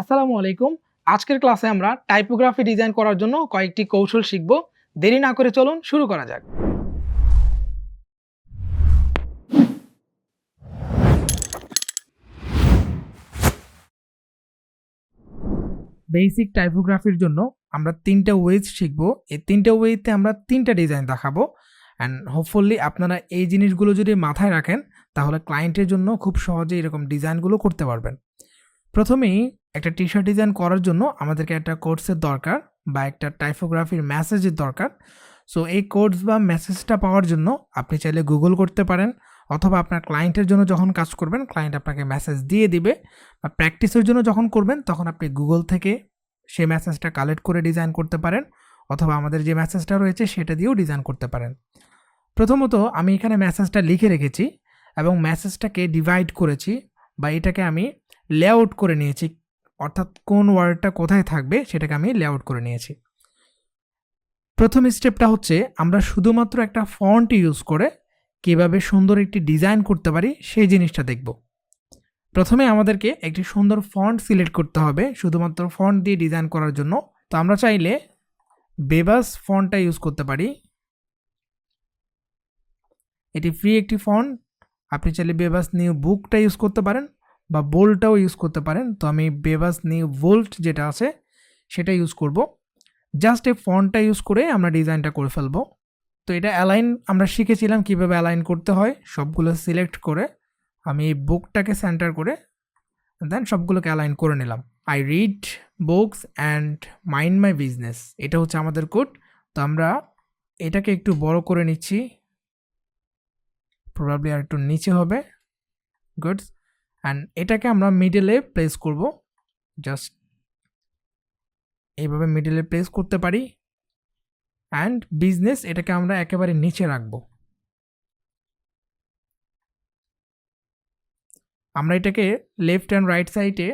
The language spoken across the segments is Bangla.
আসসালামু আলাইকুম। আজকের ক্লাসে আমরা টাইপোগ্রাফি ডিজাইন করার জন্য কয়েকটি কৌশল শিখব। দেরি না করে চলুন শুরু করা যাক। বেসিক টাইপোগ্রাফির জন্য আমরা তিনটা ওয়েজ শিখব। এই তিনটা ওয়েতে আমরা তিনটা ডিজাইন দেখাবো। অ্যান্ড হোপফুলি আপনারা এই জিনিসগুলো যদি মাথায় রাখেন, তাহলে ক্লায়েন্টের জন্য খুব সহজে এরকম ডিজাইনগুলো করতে পারবেন। প্রথমেই একটা টি শার্ট ডিজাইন করার জন্য আমাদেরকে একটা কোর্সের দরকার বা একটা টাইপোগ্রাফির মেসেজের দরকার। সো এই কোর্স বা মেসেজটা পাওয়ার জন্য আপনি চাইলে গুগল করতে পারেন অথবা আপনার ক্লায়েন্টের জন্য যখন কাজ করবেন ক্লায়েন্ট আপনাকে মেসেজ দিয়ে দিবে বা প্র্যাকটিসের জন্য যখন করবেন, তখন আপনি গুগল থেকে সেই মেসেজটা কালেক্ট করে ডিজাইন করতে পারেন অথবা আমাদের যে মেসেজটা রয়েছে সেটা দিয়েও ডিজাইন করতে পারেন। প্রথমত আমি এখানে মেসেজটা লিখে রেখেছি এবং মেসেজটাকে ডিভাইড করেছি বা এটাকে আমি লেআউট করে নিয়েছি। অর্থাৎ কোন ওয়ার্ডটা কোথায় থাকবে সেটাকে আমি লেআউট করে নিয়েছি। প্রথম স্টেপটা হচ্ছে আমরা শুধুমাত্র একটা ফন্ট ইউজ করে কীভাবে সুন্দর একটি ডিজাইন করতে পারি সেই জিনিসটা দেখব। প্রথমে আমাদেরকে একটি সুন্দর ফন্ট সিলেক্ট করতে হবে শুধুমাত্র ফন্ট দিয়ে ডিজাইন করার জন্য। তো আমরা চাইলে বেবাস ফন্টটা ইউজ করতে পারি। এটি ফ্রি একটি ফন্ট আপনি চাইলে বেবাস নিউ বুকটা ইউজ করতে পারেন। বা বোল্টটাও ইউজ করতে পারেন। তো আমি বেবাস নিউ ভোল্ট যেটা আছে, সেটা ইউজ করব। জাস্ট এই ফন্টটা ইউজ করে আমরা ডিজাইনটা করে ফেলব। তো এটা অ্যালাইন আমরা শিখেছিলাম কীভাবে অ্যালাইন করতে হয়। সবগুলো সিলেক্ট করে আমি এই বুকটাকে সেন্টার করে দেন সবগুলোকে অ্যালাইন করে নিলাম। I read books and mind my business এটা হচ্ছে আমাদের কোড তো আমরা এটাকে একটু বড় করে নিচ্ছি। প্রবাবলি আর একটু নিচে হবে। গুডস অ্যান্ড এটাকে আমরা মিডলে প্লেস করব। জাস্ট এইভাবে মিডলে প্লেস করতে পারি। অ্যান্ড বিজনেস এটাকে আমরা একেবারে নিচে রাখব। আমরা এটাকে লেফট অ্যান্ড রাইট সাইডে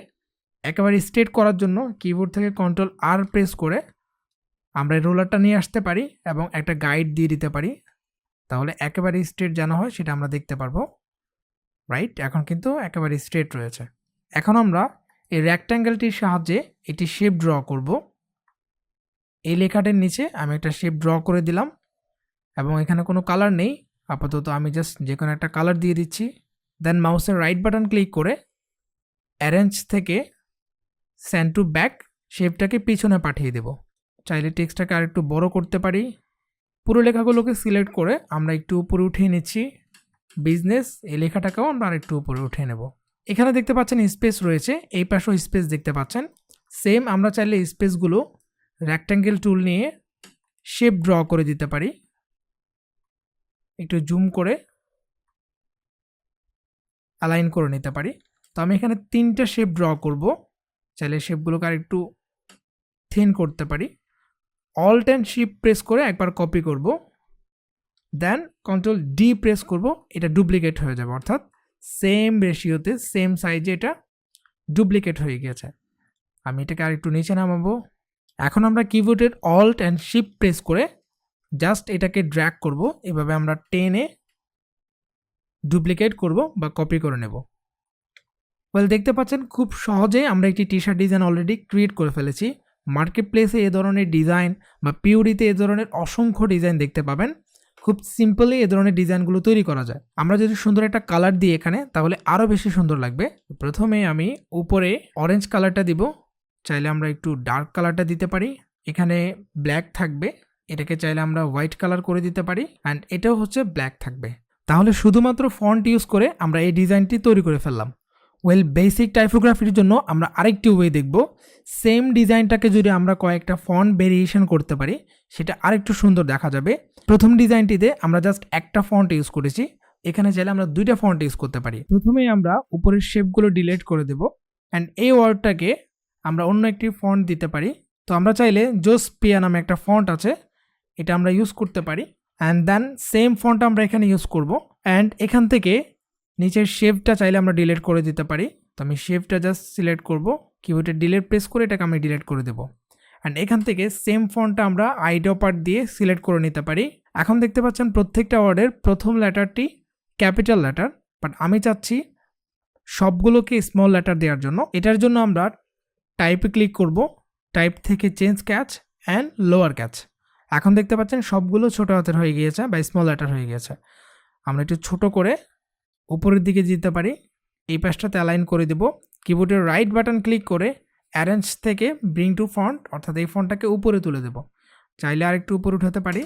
একেবারে স্ট্রেট করার জন্য কিবোর্ড থেকে কন্ট্রোল আর প্রেস করে আমরা রোলারটা নিয়ে আসতে পারি এবং একটা গাইড দিয়ে দিতে পারি। তাহলে একেবারে স্ট্রেট যেন হয় সেটা আমরা দেখতে পারব। রাইট এখন কিন্তু একেবারে স্ট্রেট রয়েছে। এখন আমরা এই রেক্ট্যাঙ্গেলটির সাহায্যে একটি শেপ ড্র করব। এই লেখাটির নিচে আমি একটা শেপ ড্র করে দিলাম এবং এখানে কোনো কালার নেই। আপাতত আমি জাস্ট যে কোনো একটা কালার দিয়ে দিচ্ছি। দেন মাউসের রাইট বাটন ক্লিক করে অ্যারেঞ্জ থেকে স্যান্ড টু ব্যাক শেপটাকে পিছনে পাঠিয়ে দেব। চাইলে টেক্সটটাকে আর একটু বড় করতে পারি। পুরো লেখাগুলোকে সিলেক্ট করে আমরা একটু উপরে উঠিয়ে নিচ্ছি। বিজনেস এই লেখাটাকেও আমরা আরেকটু উপরে উঠে নেব। এখানে দেখতে পাচ্ছেন স্পেস রয়েছে, এই পাশেও স্পেস দেখতে পাচ্ছেন। সেম আমরা চাইলে স্পেসগুলো রেক্ট্যাঙ্গেল টুল নিয়ে শেপ ড্র করে দিতে পারি। একটু জুম করে অ্যালাইন করে নিতে পারি। তো আমি এখানে তিনটা শেপ ড্র করব, চাইলে শেপগুলোকে আর একটু থিন করতে পারি। অল টেন শিপ প্রেস করে একবার কপি করব। দেন কন্ট্রোল ডি প্রেস করব, এটা ডুপ্লিকেট হয়ে যাবে, অর্থাৎ সেম রেশিওতে সেম সাইজে এটা ডুপ্লিকেট হয়ে গেছে। আমি এটাকে আর একটু নিচে নামাবো। এখন আমরা কিবোর্ডের অল্ট অ্যান্ড শিপ প্রেস করে জাস্ট এটাকে ড্র্যাক করব, এভাবে আমরা টেনে ডুপ্লিকেট করব বা কপি করে নেব। ওয়েল দেখতে পাচ্ছেন, খুব সহজেই আমরা একটি T shirt design already create করে ফেলেছি। মার্কেট প্লেসে এ ধরনের ডিজাইন বা পিউরিতে এ ধরনের অসংখ্য ডিজাইন দেখতে পাবেন। খুব সিম্পলি এ ধরনের ডিজাইনগুলো তৈরি করা যায়। আমরা যদি সুন্দর একটা কালার দিই এখানে, তাহলে আরও বেশি সুন্দর লাগবে। প্রথমে আমি উপরে অরেঞ্জ কালারটা দিব। চাইলে আমরা একটু ডার্ক কালারটা দিতে পারি। এখানে ব্ল্যাক থাকবে। এটাকে চাইলে আমরা হোয়াইট কালার করে দিতে পারি। অ্যান্ড এটাও হচ্ছে ব্ল্যাক থাকবে। তাহলে শুধুমাত্র ফন্ট ইউজ করে আমরা এই ডিজাইনটি তৈরি করে ফেললাম। ওয়েল বেসিক টাইপোগ্রাফির জন্য আমরা আরেকটি ওয়ে দেখব। সেম ডিজাইনটাকে যদি আমরা কয়েকটা ফন্ট ভেরিয়েশন করতে পারি, সেটা আরেকটু সুন্দর দেখা যাবে। প্রথম ডিজাইনটিতে আমরা জাস্ট একটা ফন্ট ইউজ করেছি। এখানে চাইলে আমরা দুইটা ফন্ট ইউজ করতে পারি। প্রথমেই আমরা উপরের শেপগুলো ডিলিট করে দেব। অ্যান্ড এই ওয়ার্ডটাকে আমরা অন্য একটি ফন্ট দিতে পারি। তো আমরা চাইলে জোস পিয়া নামে একটা ফন্ট আছে, এটা আমরা ইউজ করতে পারি। অ্যান্ড দেন সেম ফন্ট আমরা এখানে ইউজ করব। অ্যান্ড এখান থেকে নিচের শেপটা চাইলে আমরা ডিলিট করে দিতে পারি। তো আমি শেপটা জাস্ট সিলেক্ট করব। কিবোর্ডে ডিলিট প্রেস করে এটাকে আমি ডিলিট করে দেবো। অ্যান্ড এখান থেকে সেম ফন্টটা আমরা আইডপার দিয়ে সিলেক্ট করে নিতে পারি। এখন দেখতে পাচ্ছেন প্রত্যেকটা ওয়ার্ডের প্রথম লেটারটি ক্যাপিটাল লেটার বাট আমি চাচ্ছি সবগুলোকে স্মল লেটার দেওয়ার জন্য। এটার জন্য আমরা টাইপে ক্লিক করব। টাইপ থেকে change case and lower case এখন দেখতে পাচ্ছেন সবগুলো ছোট হাতের হয়ে গিয়েছে বা স্মল লেটার হয়ে গিয়েছে। আমরা একটু ছোট করে উপরের দিকে যেতে পারি, এই পাশটাতে অ্যালাইন করে দেব। কিবোর্ডের রাইট বাটন ক্লিক করে অ্যারেঞ্জ থেকে ব্রিং টু ফন্ট অর্থাৎ এই ফন্টটাকে উপরে তুলে দেব। চাইলে আর একটু উপরে উঠাতে পারি।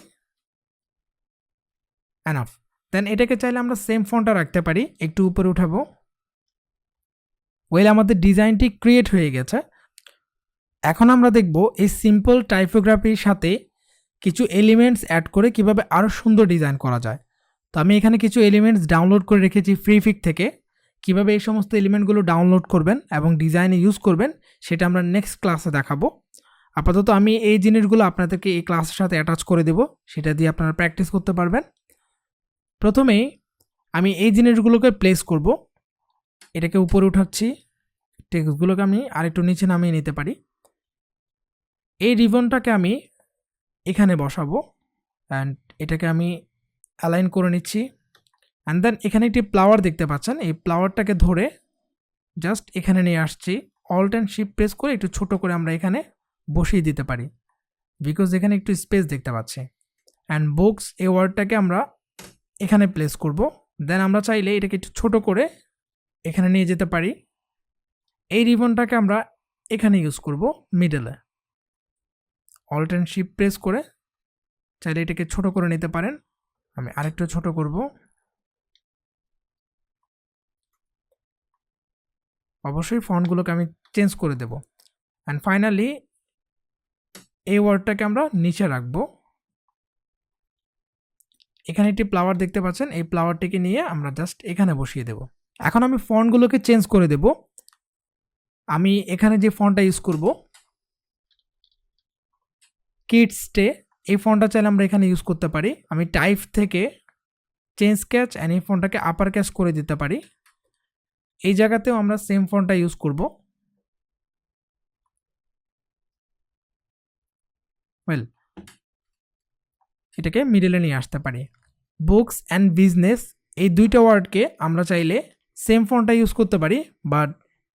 অ্যানাফ দেন এটাকে চাইলে আমরা সেম ফন্টটা রাখতে পারি, একটু উপরে উঠাবো। ওয়েল আমাদের ডিজাইনটি ক্রিয়েট হয়ে গেছে। এখন আমরা দেখব এই সিম্পল টাইপোগ্রাফির সাথে কিছু এলিমেন্টস অ্যাড করে কীভাবে আরও সুন্দর ডিজাইন করা যায়। তো আমি এখানে কিছু এলিমেন্টস ডাউনলোড করে রেখেছি ফ্রি ফিক থেকে। কীভাবে এই সমস্ত এলিমেন্টগুলো ডাউনলোড করবেন এবং ডিজাইনে ইউজ করবেন, সেটা আমরা নেক্সট ক্লাসে দেখাবো। আপাতত আমি এই জিনিসগুলো আপনাদেরকে এই ক্লাসের সাথে অ্যাটাচ করে দেব, সেটা দিয়ে আপনারা প্র্যাকটিস করতে পারবেন। প্রথমেই আমি এই জিনিসগুলোকে প্লেস করব। এটাকে উপরে উঠাচ্ছি। টেক্সটগুলোকে আমি আরেকটু নিচে নামিয়ে নিতে পারি। এই রিবনটাকে আমি এখানে বসাবো। অ্যান্ড এটাকে আমি অ্যালাইন করে নিচ্ছি। অ্যান্ড দেন এখানে একটি ফ্লাওয়ার দেখতে পাচ্ছেন। এই ফ্লাওয়ারটাকে ধরে জাস্ট এখানে নিয়ে আসছি। অল্ট অ্যান্ড শিপ প্রেস করে একটু ছোট করে আমরা এখানে বসিয়ে দিতে পারি। বিকজ এখানে একটু স্পেস দেখতে পাচ্ছি। অ্যান্ড বুকস এই ওয়ার্ডটাকে আমরা এখানে প্লেস করব। দেন আমরা চাইলে এটাকে একটু ছোট করে এখানে নিয়ে যেতে পারি। এই রিবনটাকে আমরা এখানে ইউজ করব মিডলে অল্ট অ্যান্ড শিপ প্রেস করে চাইলে এটাকে ছোট করে নিতে পারেন। আমি আরেকটু ছোট করব। অবশ্যই ফন্টগুলোকে আমি চেঞ্জ করে দেব। অ্যান্ড ফাইনালি এই ওয়ার্ডটাকে আমরা নিচে রাখব। এখানে একটি ফ্লাওয়ার দেখতে পাচ্ছেন। এই ফ্লাওয়ারটিকে নিয়ে আমরা জাস্ট এখানে বসিয়ে দেব। এখন আমি ফন্টগুলোকে চেঞ্জ করে দেব। আমি এখানে যে ফন্টটা ইউজ করব কিডসটে এই ফোনটা চাইলে আমরা এখানে ইউজ করতে পারি। আমি টাইপ থেকে চেঞ্জ ক্যাচ অ্যান্ড এই ফোনটাকে আপার ক্যাচ করে দিতে পারি। এই জায়গাতেও আমরা সেম ফোনটা ইউজ করব। ওয়েল এটাকে মিডলে নিয়ে আসতে পারি। বুকস অ্যান্ড বিজনেস এই দুইটা ওয়ার্ডকে আমরা চাইলে সেম ফোনটা ইউজ করতে পারি বাট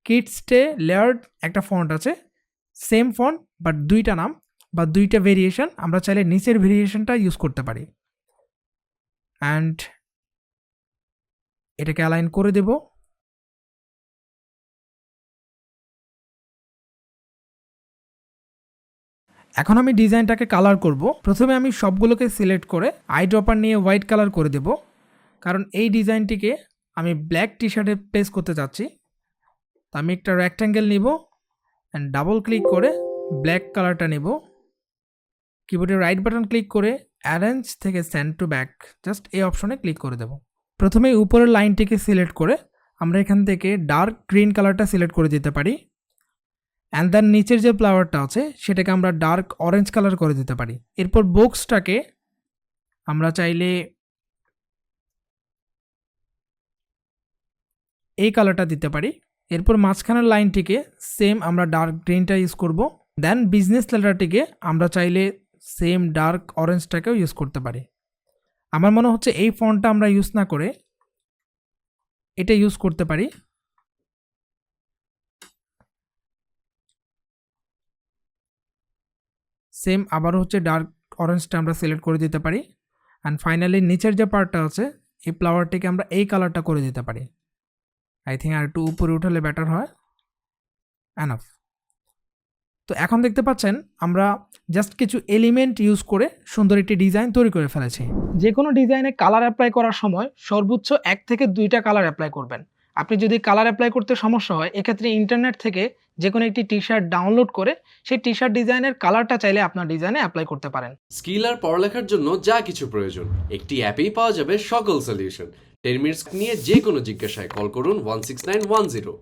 কিডসটে লেয়ার্ড একটা ফন্ট আছে। সেম ফন্ট বাট দুইটা নাম। বা দুইটা ভেরিয়েশন আমরা চাইলে নিচের ভেরিয়েশনটা ইউজ করতে পারি। অ্যান্ড এটাকে অ্যালাইন করে দেব। এখন আমি ডিজাইনটাকে কালার করব। প্রথমে আমি সবগুলোকে সিলেক্ট করে আই ড্রপার নিয়ে হোয়াইট কালার করে দেব। কারণ এই ডিজাইনটিকে আমি ব্ল্যাক টি শার্টে প্লেস করতে চাচ্ছি। তো আমি একটা রেক্ট্যাঙ্গেল নিব অ্যান্ড ডাবল ক্লিক করে ব্ল্যাক কালারটা নেব। কিবোর্ডে রাইট বাটন ক্লিক করে অ্যারেঞ্জ থেকে স্যান্ড টু ব্যাক জাস্ট এই অপশনে ক্লিক করে দেব। প্রথমে উপরের লাইনটিকে সিলেক্ট করে আমরা এখান থেকে ডার্ক গ্রিন কালারটা সিলেক্ট করে দিতে পারি। অ্যান্ড দেন নিচের যে ফ্লাওয়ারটা আছে, সেটাকে আমরা ডার্ক অরেঞ্জ কালার করে দিতে পারি। এরপর বক্সটাকে আমরা চাইলে এই কালারটা দিতে পারি। এরপর মাঝখানের লাইনটিকে সেম আমরা ডার্ক গ্রিনটা ইউজ করব। দেন বিজনেস লেটারটিকে আমরা চাইলে সেম ডার্ক অরেঞ্জটাকেও ইউজ করতে পারি। আমার মনে হচ্ছে এই ফন্টটা আমরা ইউজ না করে এটা ইউজ করতে পারি। সেম আবারও হচ্ছে ডার্ক অরেঞ্জটা আমরা সিলেক্ট করে দিতে পারি। অ্যান্ড ফাইনালি নিচের যে পার্টটা আছে, এই ফ্লাওয়ারটিকে আমরা এই কালারটা করে দিতে পারি। আই থিঙ্ক আর একটু উপরে উঠালে বেটার হয়। অ্যানাফ তো এখন দেখতে পাচ্ছেন আমরা জাস্ট কিছু এলিমেন্ট ইউজ করে সুন্দর একটি ডিজাইন তৈরি করে ফেলেছি। যে কোনো ডিজাইনে কালার অ্যাপ্লাই করার সময় সর্বোচ্চ এক থেকে দুইটা কালার অ্যাপ্লাই করবেন। আপনি যদি কালার অ্যাপ্লাই করতে সমস্যা হয় এক্ষেত্রে ইন্টারনেট থেকে যে কোনো একটি টি শার্ট ডাউনলোড করে সেই টি শার্ট ডিজাইনের কালারটা চাইলে আপনার ডিজাইনে অ্যাপ্লাই করতে পারেন। স্কিল আর পড়ালেখার জন্য যা কিছু প্রয়োজন একটি অ্যাপেই পাওয়া যাবে সকল সলিউশন টেন মিনিটস নিয়ে যে কোনো জিজ্ঞাসায় কল করুন one six nine one zero